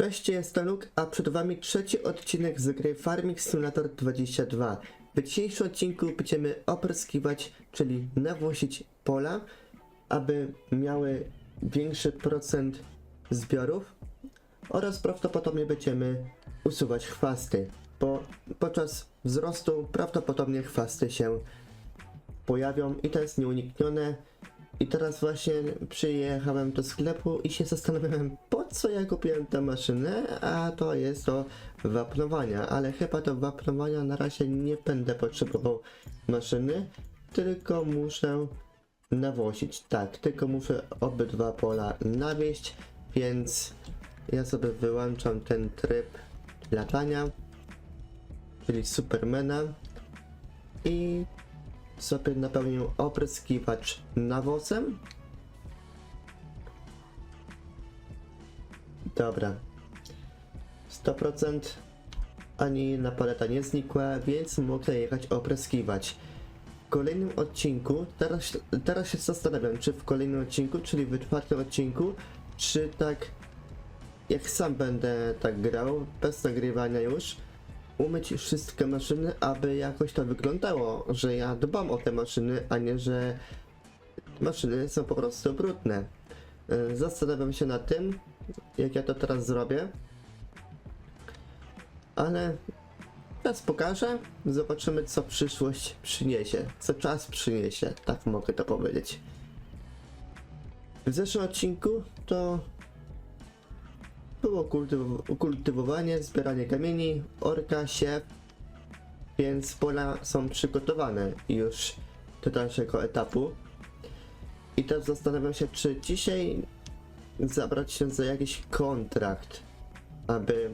Cześć, jestem Luke, a przed wami trzeci odcinek z gry Farming Simulator 22. W dzisiejszym odcinku będziemy opryskiwać, czyli nawosić pola, aby miały większy procent zbiorów oraz prawdopodobnie będziemy usuwać chwasty, bo podczas wzrostu prawdopodobnie chwasty się pojawią i to jest nieuniknione. I teraz właśnie przyjechałem do sklepu i się zastanawiałem, po co ja kupiłem tę maszynę, a to jest do wapnowania, ale chyba do wapnowania na razie nie będę potrzebował maszyny, tylko muszę nawosić. Tak, tylko muszę obydwa pola nawieść, więc ja sobie wyłączam ten tryb latania, czyli Supermana i sobie napełnię opryskiwacz nawozem. Dobra. 100% ani jedna paleta nie znikła, więc mogę jechać opryskiwać. W kolejnym odcinku, teraz, teraz się zastanawiam, czy w kolejnym odcinku, czyli w czwartym odcinku, czy tak jak sam będę tak grał, bez nagrywania już, umyć wszystkie maszyny, aby jakoś to wyglądało, że ja dbam o te maszyny, a nie, że maszyny są po prostu brudne. Y, Zastanawiam się nad tym, jak ja to teraz zrobię. Ale czas pokaże, zobaczymy co przyszłość przyniesie, co czas przyniesie, tak mogę to powiedzieć. W zeszłym odcinku to było kultyw- kultywowanie, zbieranie kamieni, orka, siew, więc pola są przygotowane już do dalszego etapu. I teraz zastanawiam się, czy dzisiaj zabrać się za jakiś kontrakt, aby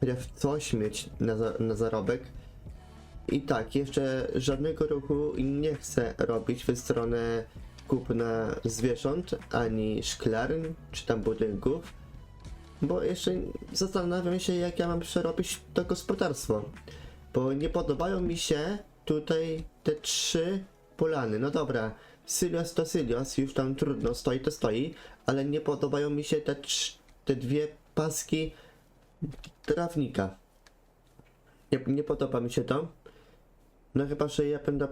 chociaż coś mieć na, za- na zarobek. I tak, jeszcze żadnego ruchu nie chcę robić w stronę kupna zwierząt, ani szklarń, czy tam budynków bo jeszcze zastanawiam się, jak ja mam przerobić to gospodarstwo. Bo nie podobają mi się tutaj te trzy polany. No dobra, Sylios to Sylios, już tam trudno, stoi to stoi, ale nie podobają mi się te, te dwie paski trawnika. Nie, nie podoba mi się to. No chyba, że ja będę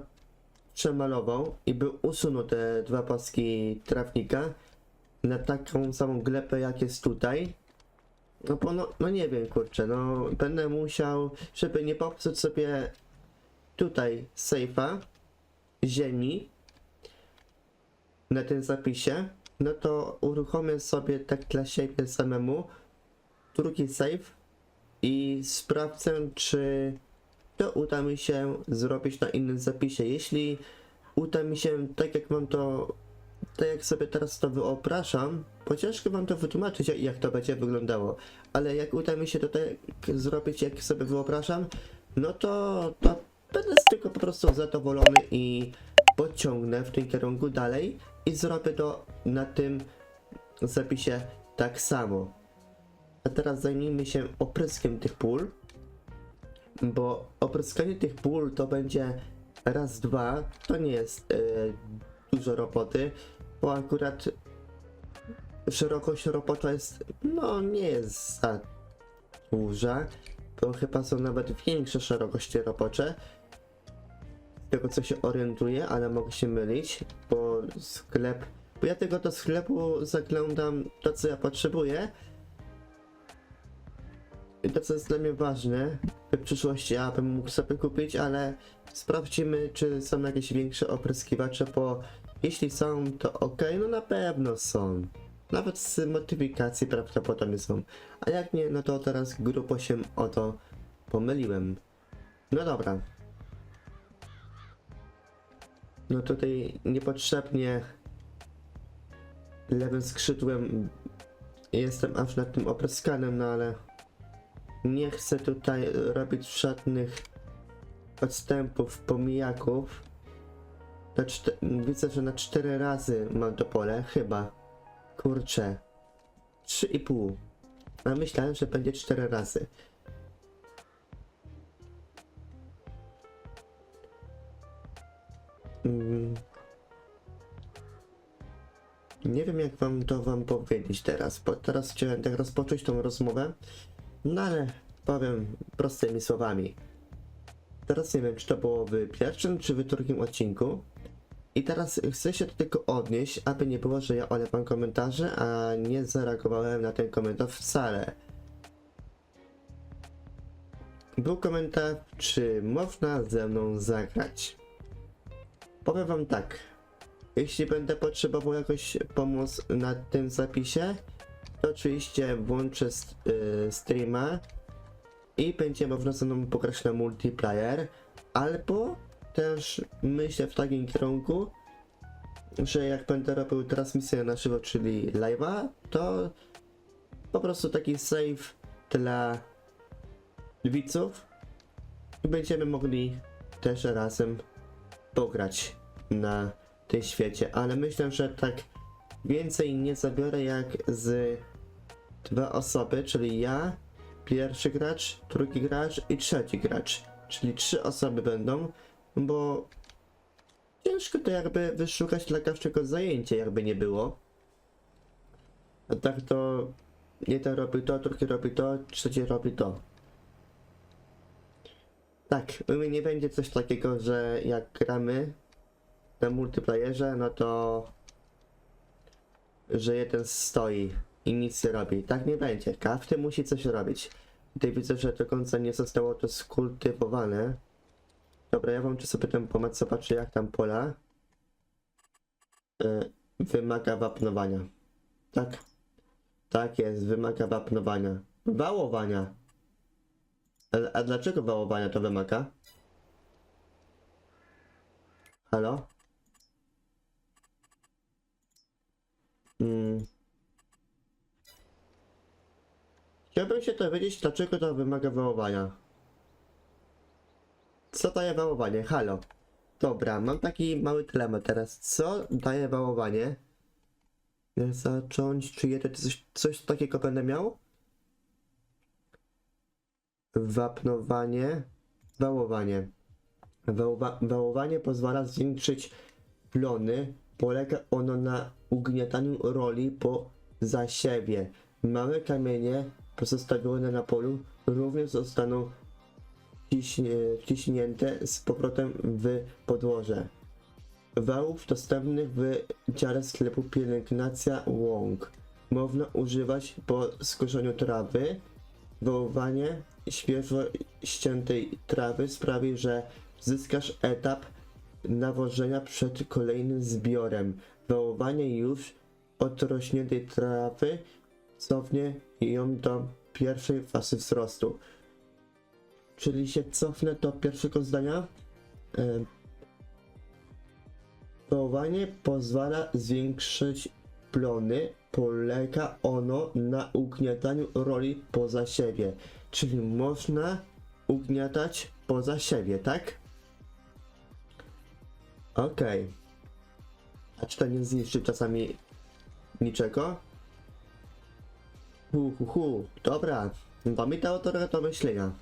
przemalował i by usunął te dwa paski trawnika na taką samą glebę jak jest tutaj. No bo no, no nie wiem kurczę, no będę musiał, żeby nie popsuć sobie tutaj sejfa ziemi na tym zapisie, no to uruchomię sobie tak dla siebie samemu drugi save i sprawdzę czy to uda mi się zrobić na innym zapisie. Jeśli uda mi się tak jak mam to tak jak sobie teraz to wyobrażam, bo ciężko wam to wytłumaczyć, jak- to będzie wyglądało, ale jak uda mi się to tak zrobić, jak sobie wyobrażam, no to, to będę tego po prostu zadowolony i pociągnę w tym kierunku dalej i zrobię to na tym zapisie tak samo. A teraz zajmijmy się opryskiem tych pól, bo opryskanie tych pól to będzie raz, dwa, to nie jest e, dużo roboty, bo akurat szerokość robocza jest, no nie jest za duża, bo chyba są nawet większe szerokości robocze. Z tego co się orientuję, ale mogę się mylić, bo sklep, bo ja tego do sklepu zaglądam to co ja potrzebuję. I to co jest dla mnie ważne, w przyszłości ja bym mógł sobie kupić, ale sprawdzimy czy są jakieś większe opryskiwacze, bo jeśli są, to ok, no na pewno są. Nawet z modyfikacji prawdopodobnie są. A jak nie, no to teraz grubo się o to pomyliłem. No dobra. No tutaj niepotrzebnie lewym skrzydłem jestem aż nad tym opryskanem, no ale nie chcę tutaj robić żadnych odstępów, pomijaków. Widzę, że na 4 razy mam to pole, chyba. Kurczę. 3,5. A myślałem, że będzie 4 razy. Mm. nie wiem jak wam to wam powiedzieć teraz, bo teraz chciałem tak rozpocząć tą rozmowę, no ale powiem prostymi słowami. Teraz nie wiem, czy to było w pierwszym, czy w drugim odcinku. I teraz chcę się do tego odnieść, aby nie było, że ja olewam komentarze, a nie zareagowałem na ten komentarz wcale. Był komentarz, czy można ze mną zagrać. Powiem wam tak. Jeśli będę potrzebował jakoś pomoc na tym zapisie, to oczywiście włączę st- y, streama i będzie można ze mną pograć na multiplayer, albo też myślę w takim kierunku, że jak będę robił transmisję na żywo, czyli live'a, to po prostu taki save dla widzów i będziemy mogli też razem pograć na tym świecie, ale myślę, że tak więcej nie zabiorę jak z dwa osoby, czyli ja, pierwszy gracz, drugi gracz i trzeci gracz, czyli trzy osoby będą, bo ciężko to jakby wyszukać dla każdego zajęcia, jakby nie było. A tak to jeden robi to, drugi robi to, trzeci robi to. Tak, u mnie nie będzie coś takiego, że jak gramy na multiplayerze, no to że jeden stoi i nic nie robi. Tak nie będzie. Każdy musi coś robić. Tutaj widzę, że do końca nie zostało to skultywowane. Dobra, ja włączę sobie ten pomoc, zobaczę jak tam pola y, wymaga wapnowania. Tak. Tak jest, wymaga wapnowania. Wałowania. A, a dlaczego wałowania to wymaga? Halo? Mm. Chciałbym się dowiedzieć, dlaczego to wymaga wałowania. Co daje wałowanie? Halo. Dobra, mam taki mały dylemat teraz. Co daje wałowanie? Zacząć, czy jeden coś, coś takiego będę miał? Wapnowanie, wałowanie. Wałowa wałowanie pozwala zwiększyć plony. Polega ono na ugniataniu roli po zasiewie. Małe kamienie pozostawione na polu również zostaną wciśnięte z powrotem w podłoże. Wałów dostępnych w dziale sklepu pielęgnacja łąk. Można używać po skoszeniu trawy. Wołowanie świeżo ściętej trawy sprawi, że zyskasz etap nawożenia przed kolejnym zbiorem. Wołowanie już odrośniętej trawy cofnie ją do pierwszej fazy wzrostu. Czyli się cofnę do pierwszego zdania. E, Wołowanie pozwala zwiększyć plony. Polega ono na ugniataniu roli poza siebie. Czyli można ugniatać poza siebie, tak? Okej. A czy to nie zniszczy czasami niczego? Hu, hu, hu. Dobra. To dało trochę do myślenia.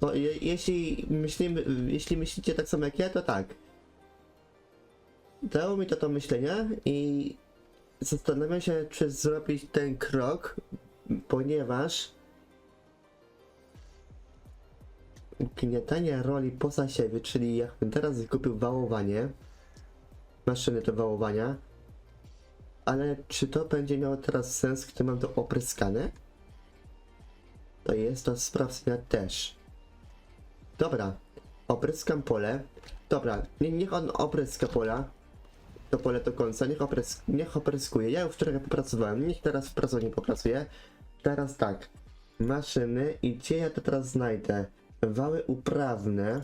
No, je, jeśli myślimy, jeśli myślicie tak samo jak ja, to tak. Dało mi to do myślenia i zastanawiam się, czy zrobić ten krok, ponieważ gniatanie roli poza siebie, czyli jakbym teraz kupił wałowanie, maszyny do wałowania, ale czy to będzie miało teraz sens, gdy mam to opryskane? To jest to sprawdzenia też. Dobra, opryskam pole. Dobra, nie, niech on opryska pola. To pole do końca, niech, oprys niech opryskuje. Ja już trochę popracowałem, niech teraz w pracowni popracuje. Teraz tak, maszyny i gdzie ja to teraz znajdę? Wały uprawne.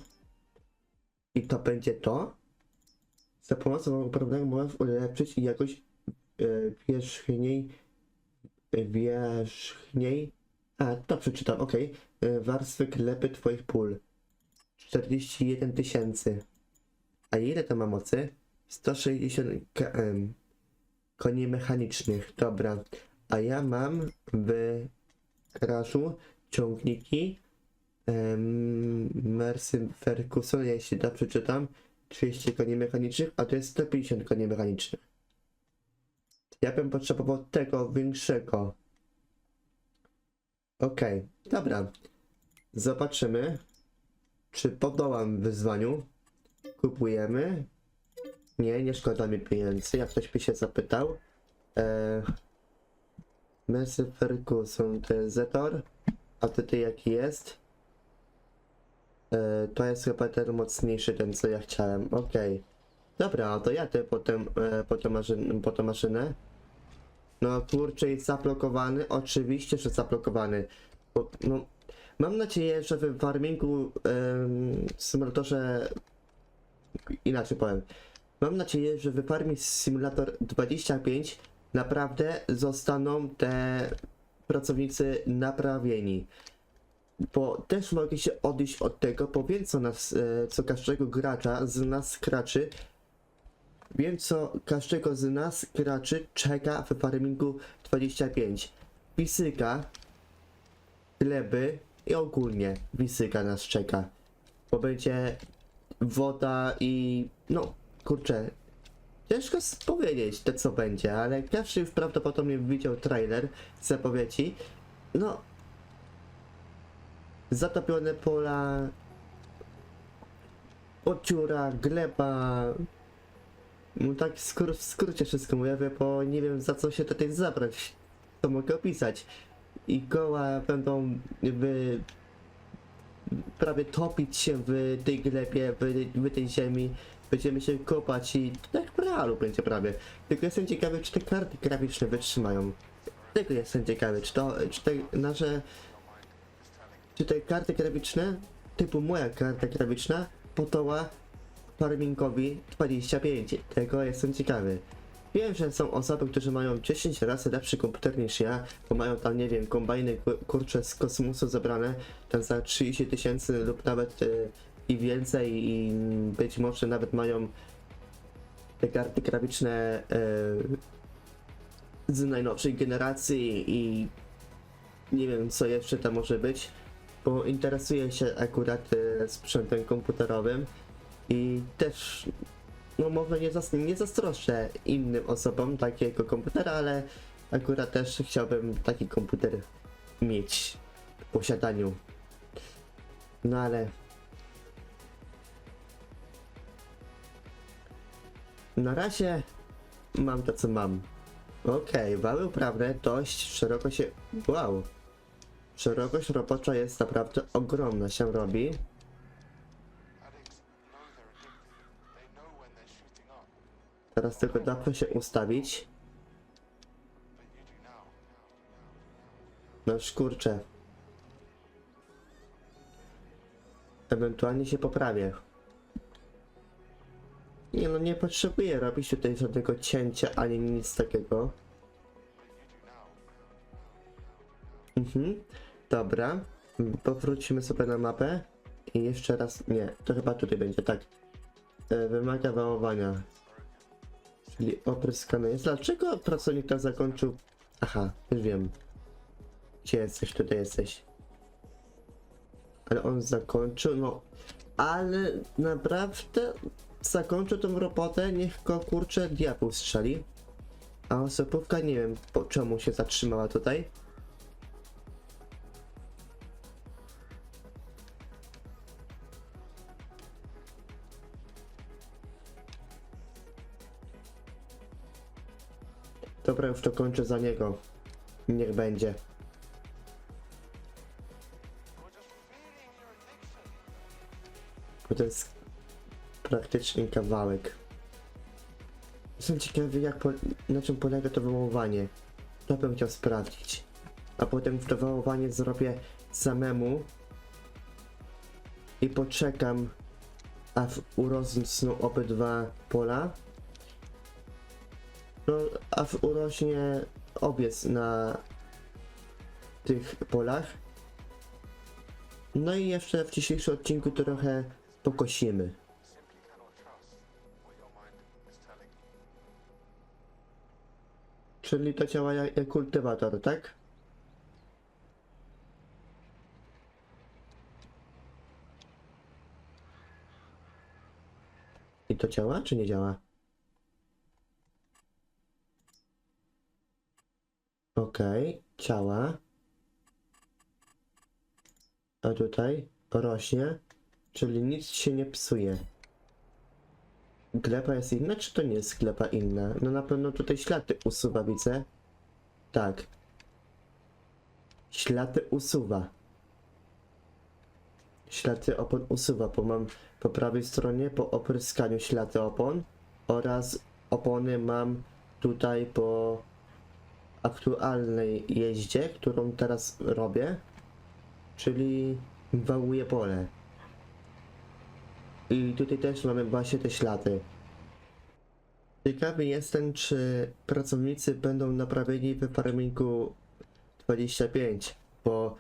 I to będzie to? Za pomocą wałów uprawnego można ulepszyć jakość e, wierzchniej wierzchniej a, to przeczytam, okej. E, Warstwy klepy twoich pól. 41 tysięcy. A ile to ma mocy? 160 km. Koni mechanicznych, dobra. A ja mam w garażu ciągniki um, Mercy Ferguson, jeśli to przeczytam. 30 koni mechanicznych, a to jest 150 koni mechanicznych. Ja bym potrzebował tego większego. Okej, dobra. Zobaczymy, czy podołam wyzwaniu. Kupujemy. Nie, nie szkoda mi pieniędzy, jak ktoś by się zapytał. Eee, Mesy Ferguson to jest Zetor, a tutaj jaki jest? E, to jest chyba ten mocniejszy, ten co ja chciałem. Okej. Dobra, to jadę potem e, po, maszyn, po tę maszynę. No kurczę, jest zablokowany. Oczywiście, że zablokowany. Bo, no, mam nadzieję, że w farmingu em, w symulatorze inaczej powiem. Mam nadzieję, że w Farming Simulator 25 naprawdę zostaną te pracownicy naprawieni bo też mogę się odejść od tego, bo wiem co nas, e, co każdego gracza z nas graczy, wiem co każdego z nas graczy czeka w farmingu 25. Fizyka, gleby i ogólnie fizyka nas czeka, bo będzie woda i no kurczę, ciężko powiedzieć to co będzie, ale każdy już prawdopodobnie widział trailer z zapowiedzi, no zatopione pola, ociura, gleba. No tak w skrócie wszystko mówię, bo nie wiem za co się tutaj zabrać. To mogę opisać. I koła będą prawie topić się w tej glebie, w, w tej ziemi. Będziemy się kopać i tak w realu będzie prawie. Tylko jestem ciekawy, czy te karty graficzne wytrzymają. Tego jestem ciekawy, czy to, czy te nasze czy te karty graficzne, typu moja karta graficzna, potoła farmingowi 25. Tego jestem ciekawy. Wiem, że są osoby, które mają 10 razy lepszy komputer niż ja, bo mają tam, nie wiem, kombajny ku- kurcze z kosmosu zebrane tam za 30 tysięcy lub nawet e, i więcej i być może nawet mają te karty graficzne e, z najnowszej generacji i nie wiem co jeszcze tam może być, bo interesuję się akurat e, sprzętem komputerowym i też no może nie, zas- nie zazdroszczę innym osobom takiego komputera, ale akurat też chciałbym taki komputer mieć w posiadaniu. No ale na razie mam to co mam. Okej, wały uprawne dość szeroko się... Wow! Szerokość robocza jest naprawdę ogromna się robi. Teraz tylko da się ustawić. No szkurcze. Ewentualnie się poprawię. Nie no, nie potrzebuję robić tutaj żadnego cięcia ani nic takiego. Mhm. Dobra. Powrócimy sobie na mapę. I jeszcze raz. Nie, to chyba tutaj będzie, tak. E, wymaga wałowania. Czyli opryskane jest. Dlaczego pracownik tam zakończył? Aha, już wiem. Gdzie jesteś? Tutaj jesteś. Ale on zakończył, no. Ale naprawdę zakończył tą robotę, niech go kurczę diabeł strzeli. A osobówka nie wiem po czemu się zatrzymała tutaj. Dobra, już to kończę za niego. Niech będzie. Bo to jest praktycznie kawałek. Jestem ciekawy, jak po, na czym polega to wywoływanie. To bym chciał sprawdzić. A potem to wywoływanie zrobię samemu. I poczekam, a urosną obydwa pola. No, urośnie owiec na tych polach. No i jeszcze w dzisiejszym odcinku trochę pokosimy. Czyli to działa jak, jak kultywator, tak? I to działa, czy nie działa? Okej, działa. A tutaj rośnie, czyli nic się nie psuje. Gleba jest inna, czy to nie jest gleba inna? No na pewno tutaj ślady usuwa, widzę. Tak. Ślady usuwa. Ślady opon usuwa, bo mam po prawej stronie po opryskaniu ślady opon oraz opony mam tutaj po aktualnej jeździe, którą teraz robię, czyli wałuję pole. I tutaj też mamy właśnie te ślady. Ciekawy jestem, czy pracownicy będą naprawieni w farmingu 25, bo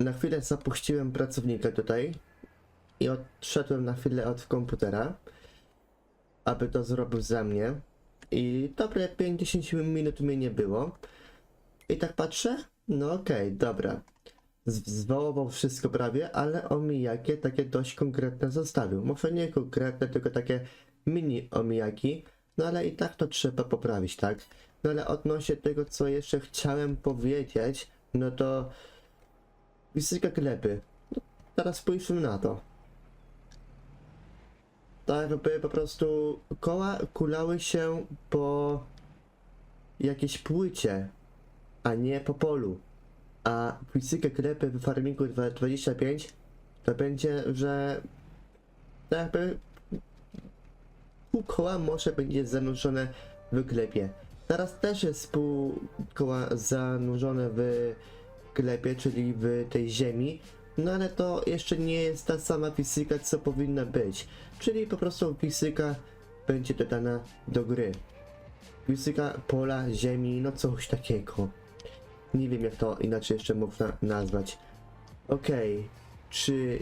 na chwilę zapuściłem pracownika tutaj i odszedłem na chwilę od komputera, aby to zrobił za mnie. I dobre 50 minut mnie nie było. I tak patrzę, no okej, dobra. Z- Zwołował wszystko prawie, ale omijakie takie dość konkretne zostawił. Może nie konkretne, tylko takie mini omijaki, no ale i tak to trzeba poprawić, tak? No ale odnośnie tego, co jeszcze chciałem powiedzieć, no to fizyka gleby. No, teraz spójrzmy na to. Tak jakby po prostu koła kulały się po jakiejś płycie, a nie po polu. A fizyka gleby w farmingu 25 to będzie, że tak jakby pół koła może będzie zanurzone w glebie. Teraz też jest pół koła zanurzone w glebie, czyli w tej ziemi, no ale to jeszcze nie jest ta sama fizyka, co powinna być. Czyli po prostu fizyka będzie dodana do gry. Fizyka pola, ziemi, no coś takiego. Nie wiem jak to inaczej jeszcze można nazwać. Okej, czy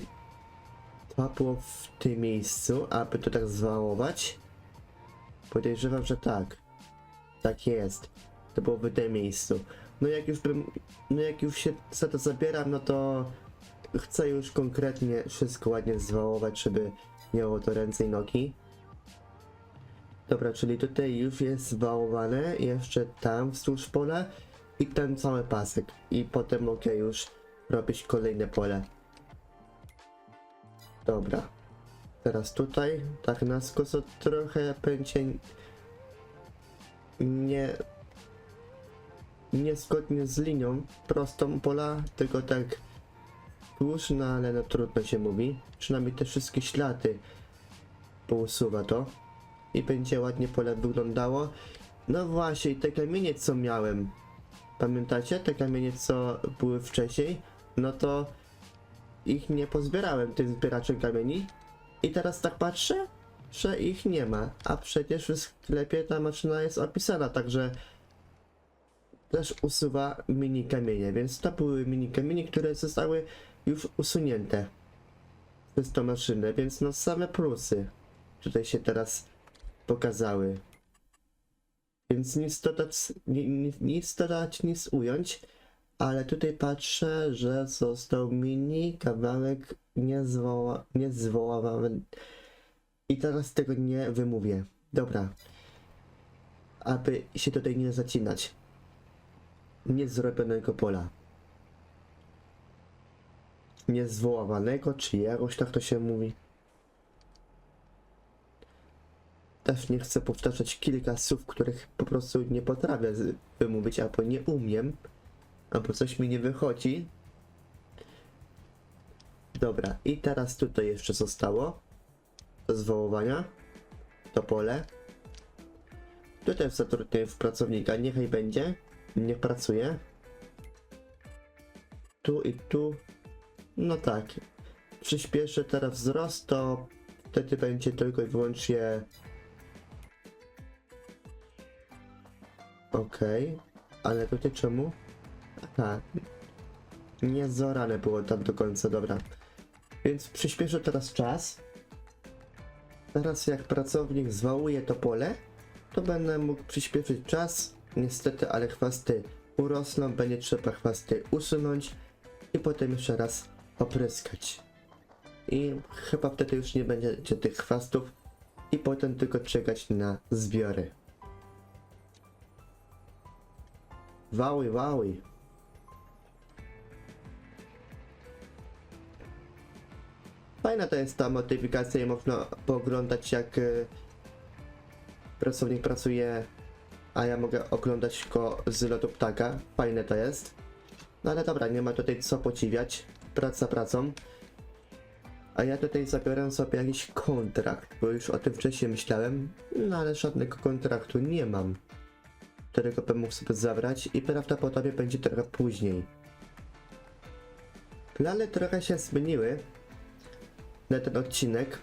to było w tym miejscu, aby to tak zwałować? Podejrzewam, że tak. Tak jest. To było w tym miejscu. No jak już bym, no jak już się za to zabieram, no to chcę już konkretnie wszystko ładnie zwałować, żeby miało to ręce i nogi. Dobra, czyli tutaj już jest zwałowane, jeszcze tam wzdłuż pola i ten cały pasek. I potem mogę już robić kolejne pole. Dobra. Teraz tutaj, tak na skoso trochę będzie nie niezgodnie z linią prostą pola, tylko tak wzdłuż, no ale no trudno się mówi. Przynajmniej te wszystkie ślady pousuwa to i będzie ładnie pole wyglądało. No właśnie, i te kamienie co miałem, pamiętacie? Te kamienie co były wcześniej, no to ich nie pozbierałem, tych zbieraczy kamieni. I teraz tak patrzę, że ich nie ma, a przecież w sklepie ta maszyna jest opisana, także też usuwa mini kamienie, więc to były mini kamienie, które zostały już usunięte przez tą maszynę, więc no same plusy tutaj się teraz pokazały. Więc nic dodać, ni- ni- nic dodać, nic ująć, ale tutaj patrzę, że został mini kawałek niezwoła, niezwołany i teraz tego nie wymówię. Dobra. Aby się tutaj nie zacinać. Niezrobionego pola. Niezwoławanego, czy jakoś tak to się mówi. Też nie chcę powtarzać kilka słów, których po prostu nie potrafię wymówić, albo nie umiem, albo coś mi nie wychodzi. Dobra, i teraz tutaj jeszcze zostało do zwoływania to pole. Tutaj zatrudnię w pracownika, niechaj będzie, niech pracuje. Tu i tu, no tak. Przyspieszę teraz wzrost, to wtedy będzie tylko i wyłącznie Okej, ale tutaj czemu? Aha, nie zorane było tam do końca, dobra. Więc przyspieszę teraz czas. Teraz jak pracownik zwałuje to pole, to będę mógł przyspieszyć czas. Niestety, ale chwasty urosną, będzie trzeba chwasty usunąć i potem jeszcze raz opryskać. I chyba wtedy już nie będzie tych chwastów, i potem tylko czekać na zbiory. Wały, wały. Fajna to jest ta modyfikacja i można pooglądać jak e, pracownik pracuje, a ja mogę oglądać go z lotu ptaka. Fajne to jest. No ale dobra, nie ma tutaj co podziwiać. Praca pracą. A ja tutaj zabiorę sobie jakiś kontrakt, bo już o tym wcześniej myślałem, no ale żadnego kontraktu nie mam, którego bym mógł sobie zabrać i prawdopodobnie będzie trochę później. Plany trochę się zmieniły na ten odcinek,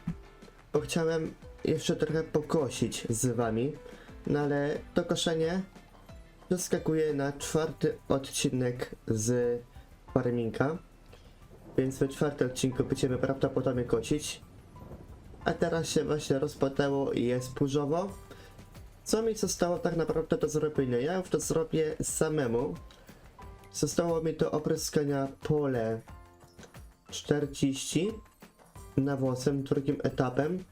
bo chciałem jeszcze trochę pokosić z wami, no ale to koszenie przeskakuje na czwarty odcinek z farminga. Więc w czwartym odcinku będziemy prawdopodobnie kosić. A teraz się właśnie rozpadało i jest purzowo. Co mi zostało tak naprawdę do zrobienia? Ja już to zrobię samemu. Zostało mi do opryskania pole 40 nawozem, drugim etapem.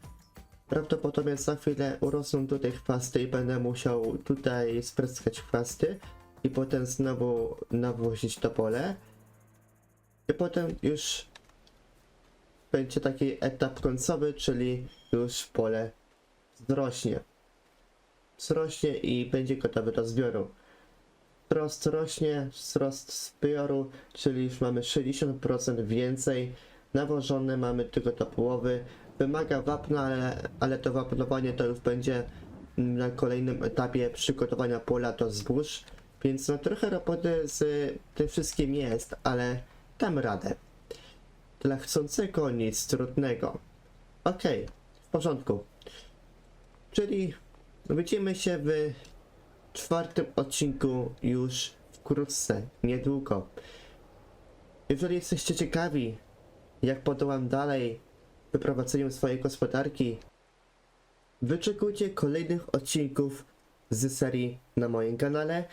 Prawdopodobnie za chwilę urosną tutaj chwasty i będę musiał tutaj spryskać chwasty i potem znowu nawozić to pole. I potem już będzie taki etap końcowy, czyli już pole wzrośnie. Wzrośnie i będzie gotowe do zbioru. Wzrost rośnie, wzrost zbioru, czyli już mamy 60% więcej. Nawożone mamy tylko do połowy. Wymaga wapna, ale, ale to wapnowanie to już będzie na kolejnym etapie przygotowania pola do zbóż. Więc no trochę roboty z tym wszystkim jest, ale dam radę. Dla chcącego nic trudnego. Okej, w porządku. Czyli widzimy się w czwartym odcinku już wkrótce, niedługo. Jeżeli jesteście ciekawi, jak podołam dalej w swojej gospodarki, wyczekujcie kolejnych odcinków z serii na moim kanale.